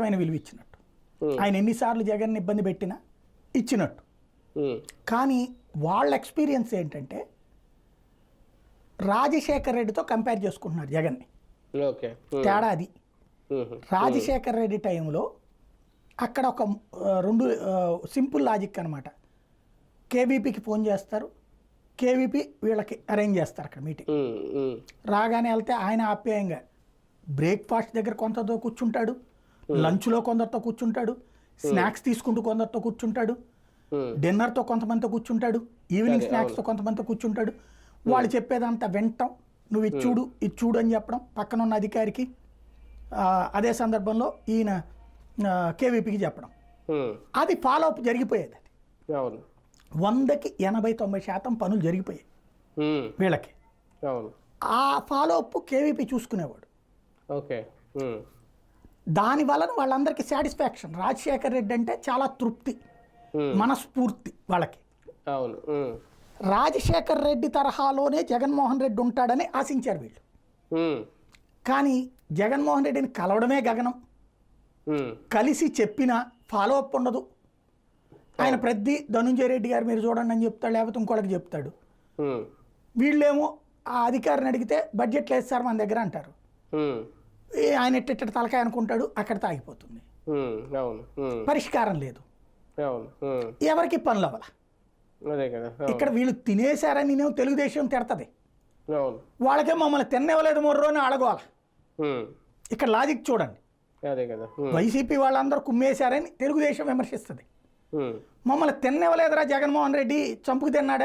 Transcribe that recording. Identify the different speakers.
Speaker 1: ఆయన విలువ ఇచ్చినట్టు. ఆయన ఎన్నిసార్లు జగన్ ఇబ్బంది పెట్టినా ఇచ్చినట్టు. కానీ వాళ్ళ ఎక్స్పీరియన్స్ ఏంటంటే రాజశేఖర్ రెడ్డితో కంపేర్ చేసుకుంటున్నారు జగన్ని. తేడా అది. రాజశేఖర్ రెడ్డి టైంలో అక్కడ ఒక రెండు సింపుల్ లాజిక్ అనమాట కేవీపీకి ఫోన్ చేస్తారు కేవీపీ వీళ్ళకి అరేంజ్ చేస్తారు అక్కడ మీటింగ్. రాగానే వెళ్తే ఆయన ఆప్యాయంగా బ్రేక్ఫాస్ట్ దగ్గర కొంతతో కూర్చుంటాడు లంచ్లో కొందరితో కూర్చుంటాడు స్నాక్స్ తీసుకుంటూ కొందరితో కూర్చుంటాడు
Speaker 2: ఉమ్,
Speaker 1: డిన్నర్తో కొంతమందితో కూర్చుంటాడు ఈవినింగ్ స్నాక్స్తో కొంతమందితో కూర్చుంటాడు. వాళ్ళు చెప్పేదంతా వింటాం నువ్వు ఇది చూడు ఇది చూడు అని చెప్పడం పక్కన ఉన్న అధికారికి అదే సందర్భంలో ఈయన కేవీపీకి చెప్పడం. అది ఫాలో అప్ జరిగిపోయేది అది. వందకి ఎనభై తొంభై శాతం పనులు జరిగిపోయాయి వీళ్ళకి. ఆ ఫాలో అప్ కేవీపీ చూసుకునేవాడు.
Speaker 2: ఓకే
Speaker 1: దాని వలన వాళ్ళందరికీ సాటిస్ఫాక్షన్. రాజశేఖర్ రెడ్డి అంటే చాలా తృప్తి మనస్ఫూర్తి వాళ్ళకి.
Speaker 2: అవును
Speaker 1: రాజశేఖర్ రెడ్డి తరహాలోనే జగన్మోహన్ రెడ్డి ఉంటాడని ఆశించారు వీళ్ళు. కానీ జగన్మోహన్ రెడ్డిని కలవడమే గగనం. కలిసి చెప్పినా ఫాలో అప్ ఉండదు. ఆయన ప్రతి ధనుంజయ రెడ్డి గారు మీరు చూడండి అని చెప్తాడు లేకపోతే ఇంకోళ్ళకి చెప్తాడు. వీళ్ళేమో ఆ అధికారిని అడిగితే బడ్జెట్ లేదు సార్ మన దగ్గర అంటారు. ఆయన ఎట్టెట్ట తలకాయ అనుకుంటాడు అక్కడ తాగిపోతుంది. పరిష్కారం లేదు. ఎవరికి పనులు అవ్వాల? ఇక్కడ వీళ్ళు తినేశారని నేను తెలుగుదేశం తిడతది. వాళ్ళకే మమ్మల్ని తిన్నవ్వలేదు మొర్రో అని అడగవాలి
Speaker 2: ఉమ్,
Speaker 1: ఇక్కడ లాజిక్ చూడండి. వైసీపీ వాళ్ళందరూ కుమ్మేశారని తెలుగుదేశం విమర్శిస్తుంది. మమ్మల్ని తిన్నవ్వలేదురా జగన్మోహన్ రెడ్డి చంపుకు తిన్నాడని